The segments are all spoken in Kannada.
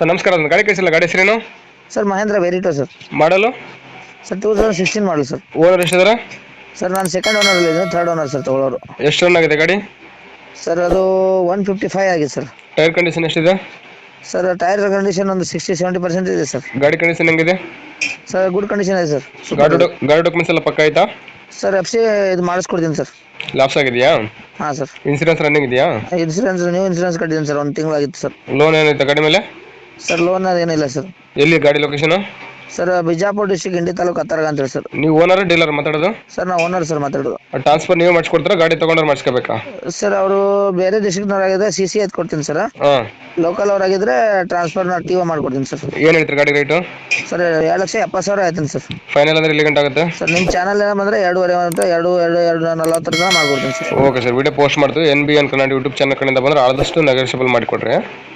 ಸರ್ ನಮಸ್ಕಾರ. ಒಂದು ಗಾಡಿ ಕಳಿಸಿಲ್ಲ. ಗಾಡಿ ಹೆಸರೇನು? Sir Mahindra Verito sir. ಮಾಡಲು? ಸರ್ ಟೂ ತೌಸಂಡ್ ಸಿಕ್ಸ್ಟೀನ್ ಮಾಡಲು ಸರ್. ಓನರ್ ಎಷ್ಟಿದಾರೆ ಸರ್ ನಾನು ಸೆಕೆಂಡ್ ಓನರ್ ಇದ್ದೀನಿ. ಥರ್ಡ್ ಓನರ್ ಸರ್ ತಗೊಳ್ಳೋರು. ಎಷ್ಟು ರನ್ ಆಗಿದೆ ಗಾಡಿ? ಸರ್ ಅದು ಒನ್ ಫಿಫ್ಟಿ ಫೈವ್ ಆಗಿದೆ ಸರ್. ಟೈರ್ ಕಂಡೀಷನ್ ಎಷ್ಟಿದೆ? ಸರ್ ಟೈರ್ ಕಂಡೀಷನ್ ಒಂದು ಸಿಕ್ಸ್ಟಿ ಸೆವೆಂಟಿ ಪರ್ಸೆಂಟ್ ಇದೆ ಸರ್. ಗಾಡಿ ಕಂಡೀಷನ್ ಹೆಂಗಿದೆ? ಸರ್ ಗುಡ್ ಕಂಡೀಷನ್ ಇದೆ ಸರ್. ಗಾಡಿ ಡಾಕ್- ಗಾಡಿ ಡಾಕ್ಯುಮೆಂಟ್ಸ್ ಎಲ್ಲ ಪಕ್ಕ ಆಯ್ತಾ? ಸರ್ ಎಫ್ ಸಿ ಇದು ಮಾಡಿಸ್ಕೊಡ್ತೀನಿ ಸರ್. ಲಾಪ್ಸ್ ಆಗಿದೆಯಾ? ಹಾಂ ಸರ್. ಇನ್ಸೂರೆನ್ಸ್ ರನ್ನಿಂಗ್ ಇದೆಯಾ? ಇನ್ಸೂರೆನ್ಸ್ ನ್ಯೂ ಇನ್ಸೂರೆನ್ಸ್ ಕಟ್ಟಿದ್ದೀನಿ ಸರ್. ಒಂದು ತಿಂಗಳಾಗಿತ್ತು ಸರ್. ಲೋನ್ ಏನೈತೆ ಗಾಡಿ ಮೇಲೆ? ಸರ್ ಲೋನ್ ಅದೇನಿಲ್ಲ ಸರ್ ಎಲ್ಲಿ ಗಾಡಿ location sir Bijapur district Indi taluk ಅಂತ ಹೇಳಿ ಸರ್ ನೀವು ಓನರ್ ಡೀಲರ್ ಮಾತಾಡೋದು? ಸರ್ ನಾವು ಓನರ್ ಸರ್ ಮಾತಾಡೋದು. ಟ್ರಾನ್ಸ್ಫರ್ ನೀವು ಮಾಡಿಸ್ಕೊಡ್ತೀರಾ ಗಾಡಿ ತಗೊಂಡ್ರೆ ಮಾಡಿಸ್ಕೋಬೇಕಾ? ಸರ್ ಅವರು ಬೇರೆ ಡಿಸ್ಟ್ರಿಕ್ಟ್ನವರಾಗಿದ್ರೆ ಸಿ ಸಿ ಎತ್ ಕೊಡ್ತೀನಿ ಸರ್ ಹಾಂ. ಲೋಕಲ್ ಟ್ರಾನ್ಸ್ಫರ್ ಟ್ರಾನ್ಸ್ಫರ್ನ ಟಿ ಒ ಮಾಡ್ಕೊಡ್ತೀನಿ ಸರ್ ಏನು ಹೇಳ್ತೀರಿ ಗಾಡಿ ರೇಟು ಸರ್ ಎರಡು ಲಕ್ಷ ಎಪ್ಪತ್ತು ಸಾವಿರ ಆಯ್ತು ಸರ್ ಫೈನಲ್ ಅಂದ್ರೆ ಎಲ್ಲಿ ಗಂಟೆ ಆಗುತ್ತೆ? ಸರ್ ನಿಮ್ಮ ಚಾನಲ್ ಬಂದರೆ ಎರಡೂವರೆ ಅಂತ ಎರಡು ಎರಡು ಎರಡು ನಲವತ್ತರ ತನಕ ಮಾಡ್ಕೊಡ್ತೀನಿ sir okay sir video post ಮಾಡ್ತೀವಿ. N B N Kannada YouTube channel ಕಡೆಯಿಂದ ಬಂದ್ರೆ ಆದಷ್ಟು ನೆಗೋಷಿಯಬಲ್ ಮಾಡಿಕೊಡ್ರಿ.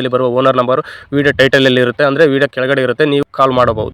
ವಿಡಿಯೋದಲ್ಲಿ ಬರುವ ಓನರ್ ನಂಬರ್ ವಿಡಿಯೋ ಟೈಟಲ್ ಅಲ್ಲಿ ಇರುತ್ತೆ ಅಂದ್ರೆ ವಿಡಿಯೋ ಕೆಳಗಡೆ ಇರುತ್ತೆ, ನೀವು ಕಾಲ್ ಮಾಡಬಹುದು.